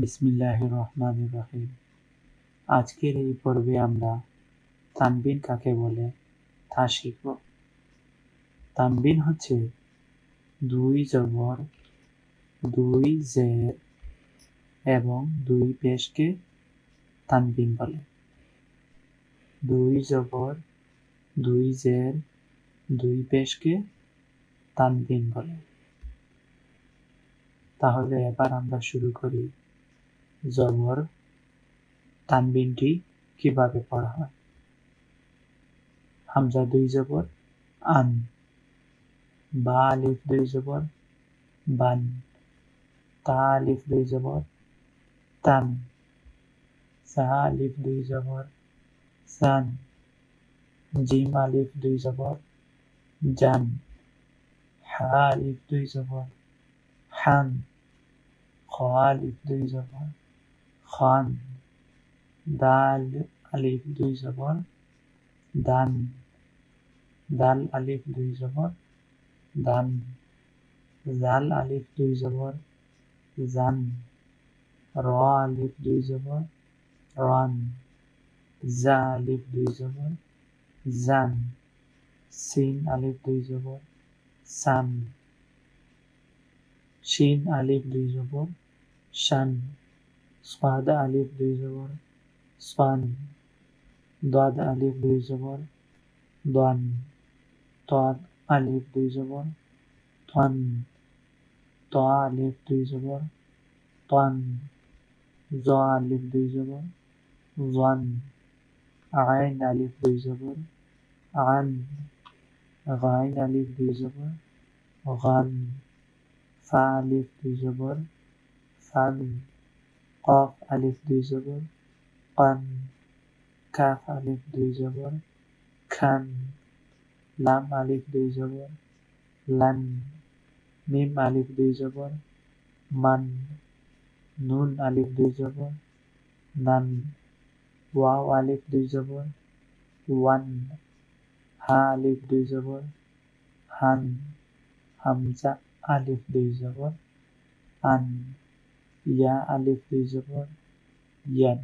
বিসমিল্লাহ রহমান রহিম আজকের এই পর্বে আমরা তানবিন কাকে বলে তা শিখব। তানবিন হচ্ছে দুই জবর, দুই জের এবং দুই পেশকে তানবিন বলে। দুই জবর, দুই জের, দুই পেশকে তানবিন বলে। তাহলে এবার আমরা শুরু করি জবর তানবিনটি কীভাবে পড়া হয়? হামজা দুই জবর, আন। বা আলিফ দুই জবর, বান। তা আলিফ দুই জবর, তান। সা আলিফ দুই জবর, সান। জিম আলিফ দুই জবর, জান। হা আলিফ দুই জবর, হান। খ আলিফ দুই জবর খান, দাল, আলিফ, দুই জবর, দান, দাল, আলিফ, দুই জবর, দান, জাল, আলিফ, দুই জবর, জান, র, আলিফ, দুই জবর, রান, জা, আলিফ, দুই জবর, জান, সিন, আলিফ, দুই জবর, সান, শিন, আলিফ, দুই জবর, শান সাদ আলিফ দুই জবর সান দাদ আলিফ দুই জবর, দান তাদ আলিফ দুই জবর, তান তা আলিফ দুই জবর, তান জ আলিফ দুই জবর, জান আইন আলিফ দুই জবর, আন গাইন আলিফ দুই জবর, গান ফা আলিফ দুই জবর ফান কফ আলিফ দুই জবর কান কাফ আলিফ দুই জবর খান লাম আলিফ দুই জবর লান মিম আলিফ দুই জবর মান নুন আলিফ দুই জবর নান ওয়াও আলিফ দুই জবর ওয়ান হা আলিফ দুই হান হামজা আলিফ দুই জবর আন ইয়া আলিফ জবর ইয়ান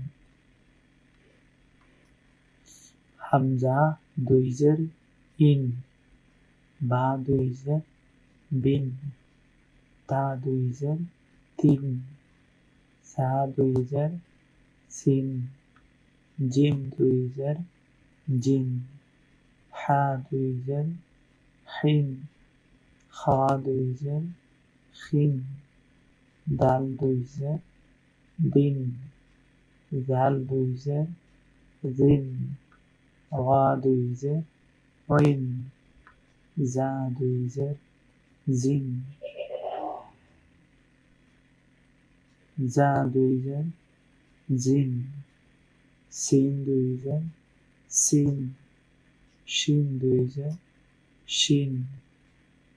হামজা দুই জের ইন বা দুই জের বিন তা দুই জের তিন সা দুই জের সিন জিম দুই জের জিন হা দুই জের হিন খা দুই দাল দুই জের দিন জাল দুই জের জিন রা দুই জের রিন জা দুই জের জিন জা দুই জের জিন সিন দুই জের সিন শিন দুই জের শিন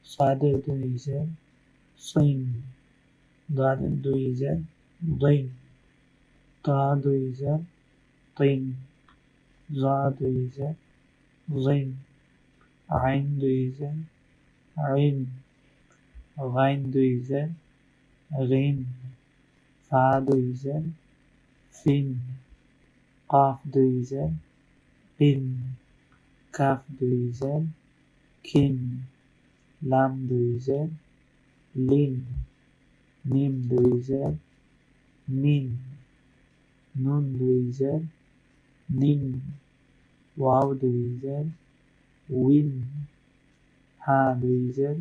সাদের দুই জের সিন দাদের দুই জের দিন তা দুই জের তিন জা দুই জের জিন আইন দুই জের আইন গাইন দুই জের রিন ফা দুই জের ফিন কাফ দুই জের কিন কাফ দুই জের কিন লাম দুই জের লিন মিম দুই জের মিন নুন দুই জের নিন ওয়াও দুই জের উইন হা দুই জের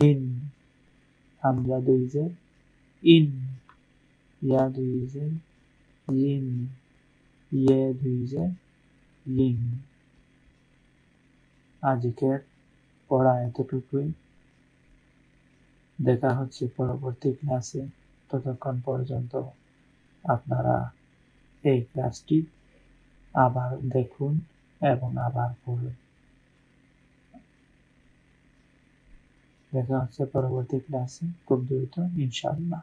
হিন হামজা দুই জের ইন ইয়া দুই জের ইন ইয়ে দুই জের ইন আজকের পড়া এতটুকুই দেখা হচ্ছে পরবর্তী ক্লাসে ততক্ষণ পর্যন্ত আপনারা এই ক্লাসটি আবার দেখুন এবং আবার পড়ুন। দেখা হচ্ছে পরবর্তী ক্লাসে খুব দ্রুত, ইনশাআল্লাহ।